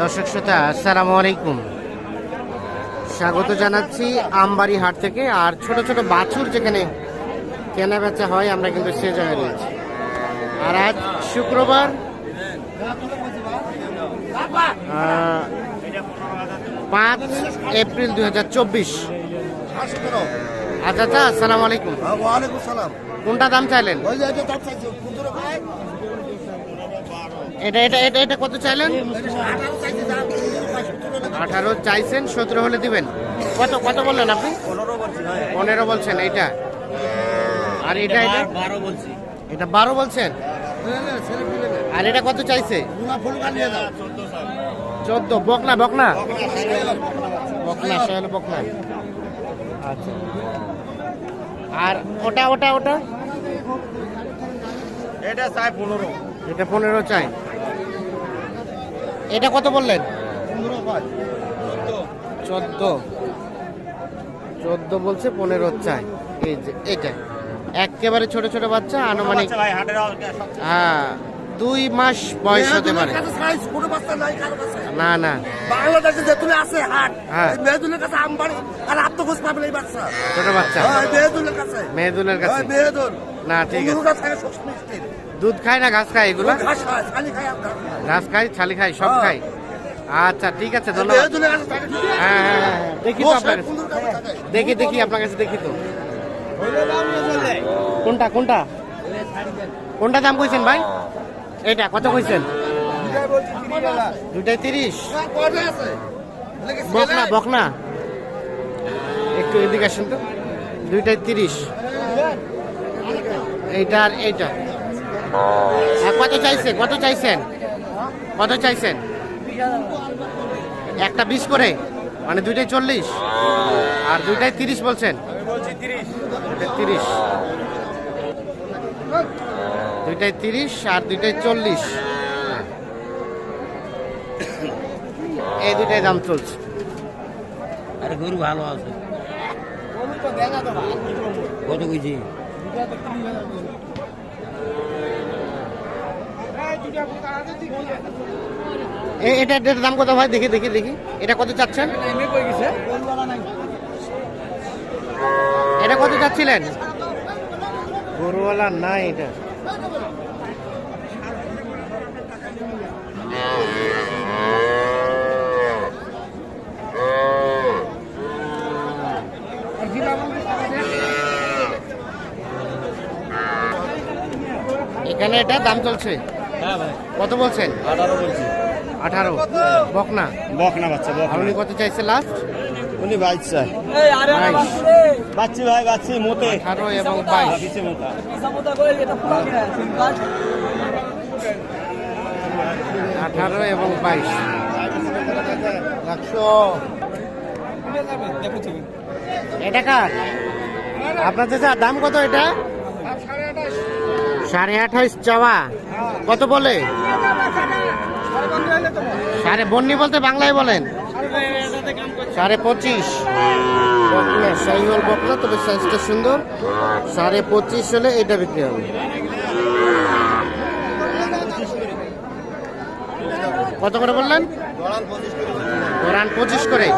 দর্শক শ্রোতা আসসালামু আলাইকুম। স্বাগত জানাচ্ছি আমবাড়ি হাট থেকে আর ছোট ছোট বাছুর যেখানে কেনা বেচা হয় আমরা কিন্তু সে জায়গায় রয়েছি। আর আজ শুক্রবার পাঁচ এপ্রিল দুই হাজার চব্বিশ। আচ্ছা আচ্ছা আসসালামু আলাইকুম। ওয়ালাইকুম কোনটা দাম চাইলেন? এটা এটা এটা এটা কত চাইলেন? আঠারো চাইছে আঠারো চাইছেন সতেরো হলে দিবেন। কত কত বললেন আপনি? পনেরো বলছেন এইটা। আর এটা এটা? বারো বলছি এটা বারো বলছেন? আর এটা কত চাইছে? চোদ্দ বকনা বকনা? বকনা সহেল বকনা। আচ্ছা। আর ওটা ওটা ওটা? এটা চাই পনেরো। এটা পনেরো চাই। এটা কত বললেন? চোদ্দ। চোদ্দ বলছে পনেরো চাই। এই যে এটা একেবারে ছোট ছোট বাচ্চা আনুমানিক হ্যাঁ দুই মাস বয়স হতে পারে। না না। বাংলাদেশে যেতুলে আছে হাট হ্যাঁ। এই মেয়েদুলের কাছে আমবাড়ি আর আত্মখোঁজ পাবে এই বাচ্চা। ছোট বাচ্চা। হ্যাঁ, মেয়েদুলের কাছে। মেয়েদুলের কাছে। হ্যাঁ, মেয়েদুল না ঠিক আছে। দুধ খায় না ঘাস খায় এগুলা? ঘাস খায় ছালি খায় সব হ্যাঁ। খায়। আচ্ছা ঠিক আছে ধন্যবাদ। হ্যাঁ হ্যাঁ হ্যাঁ, হ্যাঁ। দেখি তো আপনার। দেখি দেখি আপনার কাছে দেখি তো। কোনটা কোনটা? কোনটা দাম কইছেন ভাই? এটা কত কইছেন? দুটাই তিরিশ। বকনা বকনা। একটু এদিকে আসেন তো। দুইটাই তিরিশ। এইটা আর এইটা। আর কত চাইছে কত চাইছেন? কত চাইছেন? একটা বিশ করে? মানে দুইটাই চল্লিশ? আর দুইটাই তিরিশ বলছেন? তিরিশ। দুইটাই তিরিশ আর দুইটাই চল্লিশ। এই দুইটাই দাম চলছে। আরে গরু ভালো আছে। কত কেজি? এটা এটার দাম কত ভাই? দেখি দেখি দেখি। এটা কত চাচ্ছেন? এটা কত চাচ্ছিলেন? গরুওয়ালা না এটা। এখানে এটা? দাম চলছে? হ্যাঁ কত বলছেন? আঠারো বলছি। আঠারো। বকনা? বকনা বাচ্চা উনি কত চাইছে লাস্ট উনি বাইশ। বাচ্চি ভাই বাচ্চি মোতে আঠারো এবং বাইশ। আঠারো এবং বাইশ। একশো। এটা কার? আপনার দাম কত এটা? সাড়ে আঠাইশ চাওয়া। কত বলে? সাড়ে বন্নি বলতে বাংলায় বলেন। সাড়ে পঁচিশ। বকনা সাইহল বকনা তবে সাইজটা সুন্দর। সাড়ে পঁচিশ হলে এটা বিক্রি হবে। কত করে বললেন? গোরান পঁচিশ করে।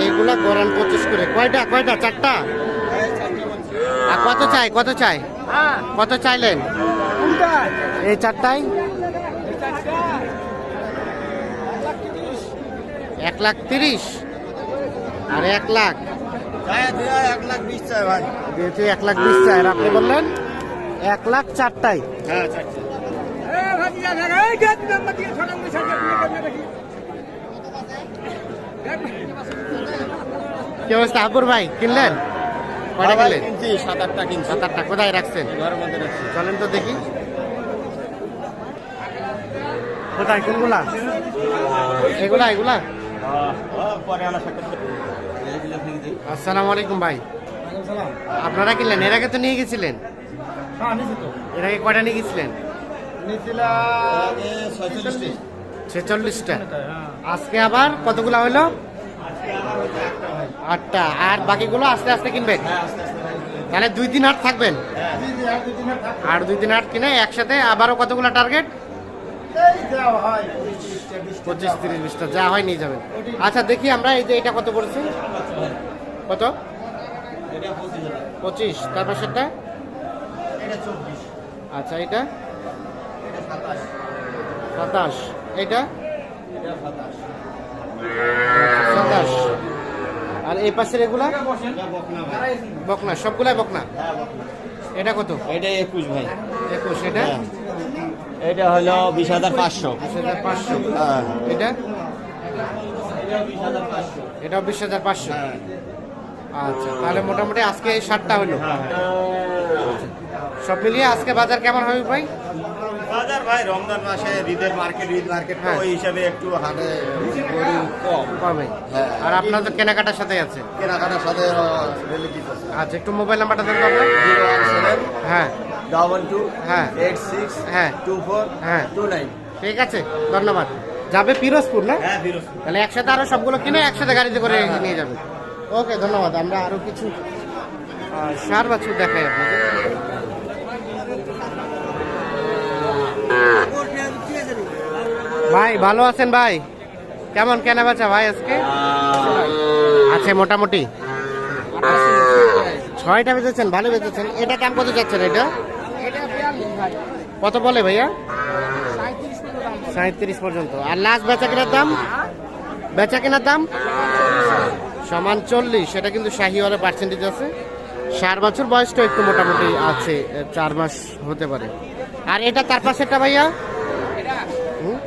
এইগুলা গোরান পঁচিশ করে। কয়টা? কয়টা? চারটা? কত চাই কত চাই? কত চাইলেন? এই চারটাই এক লাখ তিরিশ। আর এক লাখ? ভাই দিয়েছে এক লাখ বিশ চাই, আর আপনি বললেন এক লাখ চারটাই হ্যাঁ কি অবস্থা আব্বুর ভাই? কিনলেন? কয়টা কিনলেন কিনছি সাত আটটা কিনছি। সাত আটটা কোথায় রাখছেন? ঘরের মধ্যে রাখছি। চলেন তো দেখি। কোথায়? কোনগুলা? এগুলা এগুলা? আসসালামু আলাইকুম ভাই। আপনারা কিনলেন? এর আগে তো নিয়ে গেছিলেন? এর আগে কয়টা নিয়ে গেছিলেন? ছেচল্লিশটা। আজকে আবার কতগুলা হলো আটটা। আর বাকিগুলো আস্তে আস্তে কিনবেন তাহলে দুই দিন হাট থাকবেন? আর দুই দিন হাট কিনে একসাথে আবারও কতগুলো টার্গেট পঁচিশ তিরিশ বিশটা যা হয় নিয়ে যাবেন। আচ্ছা দেখি আমরা এই যে এটা কত পড়ছে? কত? পঁচিশ তারপর সেটা আচ্ছা এটা সাতাশ। এটা সাতাশ আর এই পাশের এগুলা? বকনা সবগুলাই বকনা? এটা কত? এটা একুশ ভাই। একুশ এটা? এটা হলো বিশ হাজার পাঁচশো। বিশ হাজার পাঁচশো। এটা? এটাও বিশ হাজার পাঁচশো? আচ্ছা তাহলে মোটামুটি আজকে এই সাতটা হলো। সব মিলিয়ে আজকে বাজার কেমন হবে ভাই? বাজার ভাই রমজান মাসে ঈদের মার্কেট ঈদ মার্কেট হ্যাঁ। ওই হিসাবে একটু হাটে কম। কমে হ্যাঁ। আর আপনার তো কেনাকাটার সাথে আছে। কেনাকাটার সাথে আচ্ছা একটু মোবাইল নাম্বারটা দেন আপনার। জিরো ওয়ান সেভেন হ্যাঁ। ডাবল টু হ্যাঁ। এইট সিক্স হ্যাঁ। টু ফোর হ্যাঁ। Two nine. ঠিক আছে ধন্যবাদ। যাবে পিরোজপুর না? হ্যাঁ তাহলে একসাথে আরও সবগুলো কিনে একসাথে গাড়িতে করে নিয়ে যাবে। ওকে ধন্যবাদ। আমরা আরও কিছু সার বাছুর দেখাই আপনাকে। ভাই ভালো আছেন ভাই? কেমন, কেনা বেচা ভাই আজকে? আছে মোটামুটি? ছয়টা বেচেছেন, ভালো বেচেছেন। এটা কেমন কত যাচ্ছেন এটা? কত বলে ভাইয়া? সাঁত্রিশ পর্যন্ত। আর লাস্ট বেচা কেনার দাম? বেচা কেনার দাম? সমান চল্লিশ। সেটা কিন্তু শাহিওয়ালে পার্সেন্টেজ আছে। চার বছর বয়সটা একটু মোটামুটি আছে, চার মাস হতে পারে। আর এটা তার পাশেরটা ভাইয়া হুম?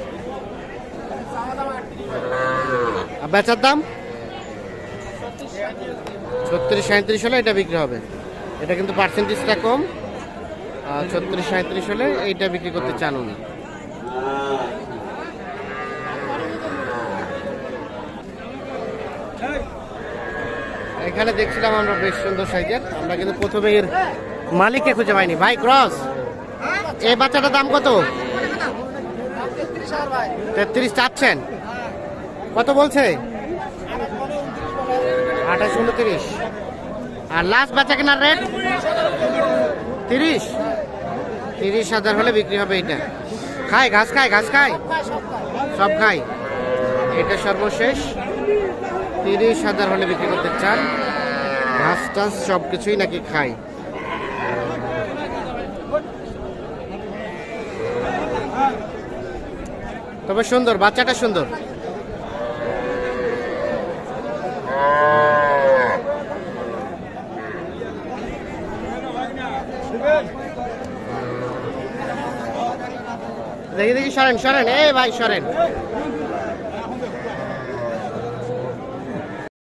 আর বেচার দাম? ছত্রিশ সাঁত্রিশ হলে এটা বিক্রি হবে। এটা কিন্তু পার্সেন্টেজটা কম। ছত্রিশ সাঁত্রিশ হলে এইটা বিক্রি করতে চান উনি এখানে দেখছিলাম আমরা বেশ সুন্দর সাইজের। আমরা কিন্তু প্রথমে এর মালিককে খুঁজে পাইনি। ভাই, ক্রস! এই বাচ্চাটার দাম কত? তেত্রিশ চাচ্ছেন। কত বলছে? আঠাশ উনত্রিশ আর লাস্ট বাচ্চা কেনার রেট তিরিশ। তিরিশ হাজার হলে বিক্রি হবে এটা খায় ঘাস খায় ঘাস খায় সব খায় এটা সর্বশেষ। তিরিশ হাজার হলে বিক্রি করতে চান। ঘাস টাস সব কিছুই নাকি খায় তবে সুন্দর, বাচ্চাটা সুন্দর। দেখি দেখি সরেন সরেন। এই ভাই সরেন।